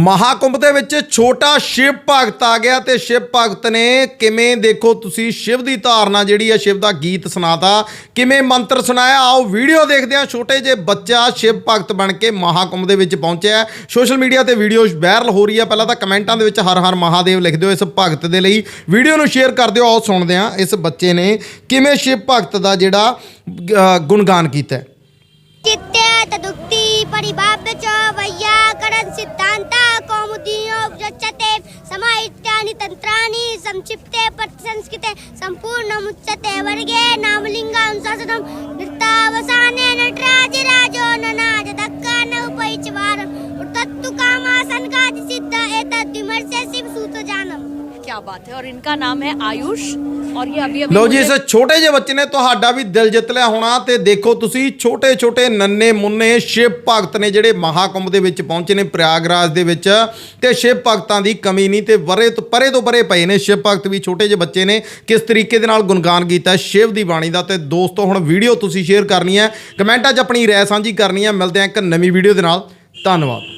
ਮਹਾਕੁੰਭ ਦੇ ਵਿੱਚ ਛੋਟਾ ਸ਼ਿਵ ਭਗਤ ਆ ਗਿਆ ਤੇ ਸ਼ਿਵ ਭਗਤ ਨੇ ਕਿਵੇਂ ਦੇਖੋ ਤੁਸੀਂ ਸ਼ਿਵ ਦੀ ਧਾਰਨਾ ਜਿਹੜੀ ਹੈ ਸ਼ਿਵ ਦਾ ਗੀਤ ਸੁਣਾਤਾ, ਕਿਵੇਂ ਮੰਤਰ ਸੁਣਾਇਆ, ਆਓ ਵੀਡੀਓ ਦੇਖਦੇ ਹਾਂ। ਛੋਟੇ ਜੇ ਬੱਚਾ ਸ਼ਿਵ ਭਗਤ ਬਣ ਕੇ ਮਹਾਕੁੰਭ ਦੇ ਵਿੱਚ ਪਹੁੰਚਿਆ ਸੋਸ਼ਲ ਮੀਡੀਆ ਤੇ ਵੀਡੀਓ ਵਾਇਰਲ ਹੋ ਰਹੀ ਹੈ ਪਹਿਲਾਂ ਤਾਂ ਕਮੈਂਟਾਂ ਦੇ ਵਿੱਚ ਹਰ ਹਰ ਮਹਾਦੇਵ ਲਿਖ ਦਿਓ ਇਸ ਭਗਤ ਦੇ ਲਈ। ਵੀਡੀਓ ਨੂੰ ਸ਼ੇਅਰ ਕਰ ਦਿਓ, ਆਓ ਸੁਣਦੇ ਹਾਂ ਇਸ ਬੱਚੇ ਨੇ ਕਿਵੇਂ ਸ਼ਿਵ ਭਗਤ ਦਾ ਜਿਹੜਾ ਗੁਣਗਾਨ ਕੀਤਾ ਚਿੱਤੇ ਤਦੁਕਤੀ ਪਰਿਭਾਵ ਚ ಮುಚ್ಚತೆ ಸಮ ಇತ್ಯಾದಿ ತಂತ್ರಾಣಿ ಸಂಕ್ಷಿಪ್ತೆ ಪಥಸಂಸ್ಕೃತೆ ಸಂಪೂರ್ಣ ಮುಚ್ಚತೆ ವರೆಗೆ ನಾವು ಲಿಂಗ ಅನುಶಾಸನ ನೃತ್ತಾವಸಾನೆ ನಟರಾಜಿರಾಜೋ ನನಾಜ ದಕ್ಕಾನ ಉಪಯುಚವಾರ ತತ್ತು ಕಾಮ ಸಂಗಾಜಿ ಸಿದ್ಧ ಏತದ್ ವಿಮರ್ಶೆ बात है और इनका नाम है आयुष और ये अभी अभी ਲਓ ਜੀ मुझे- ਇਸ ਛੋਟੇ ਜਿਹੇ ਬੱਚੇ ਨੇ ਤੁਹਾਡਾ ਵੀ ਦਿਲ ਜਿੱਤ ਲਿਆ ਹੋਣਾ ਤੇ ਦੇਖੋ ਤੁਸੀਂ ਛੋਟੇ ਛੋਟੇ ਨੰਨੇ ਮੁੰਨੇ ਸ਼ਿਵ ਭਗਤ ਨੇ ਜਿਹੜੇ ਮਹਾਕੁੰਭ ਦੇ ਵਿੱਚ ਪਹੁੰਚੇ ਨੇ ਪ੍ਰਯਾਗਰਾਜ ਦੇ ਵਿੱਚ ਤੇ ਸ਼ਿਵ ਭਗਤਾਂ ਦੀ ਕਮੀ ਨਹੀਂ ਤੇ ਵਰੇ ਤੋਂ ਪਰੇ ਤੋਂ ਪਰੇ ਪਏ ਨੇ ਸ਼ਿਵ ਭਗਤ ਵੀ ਛੋਟੇ ਜਿਹੇ ਬੱਚੇ ਨੇ ਕਿਸ ਤਰੀਕੇ ਦੇ ਨਾਲ ਗੁਣਗਾਨ ਕੀਤਾ ਹੈ ਸ਼ਿਵ ਦੀ ਬਾਣੀ ਦਾ ਤੇ ਦੋਸਤੋ ਹੁਣ ਵੀਡੀਓ ਤੁਸੀਂ ਸ਼ੇਅਰ ਕਰਨੀ ਹੈ ਕਮੈਂਟਾਂ 'ਚ ਆਪਣੀ ਰਾਏ ਸਾਂਝੀ ਕਰਨੀ ਹੈ ਮਿਲਦੇ ਹਾਂ ਇੱਕ ਨਵੀਂ ਵੀਡੀਓ ਦੇ ਨਾਲ ਧੰਨਵਾਦ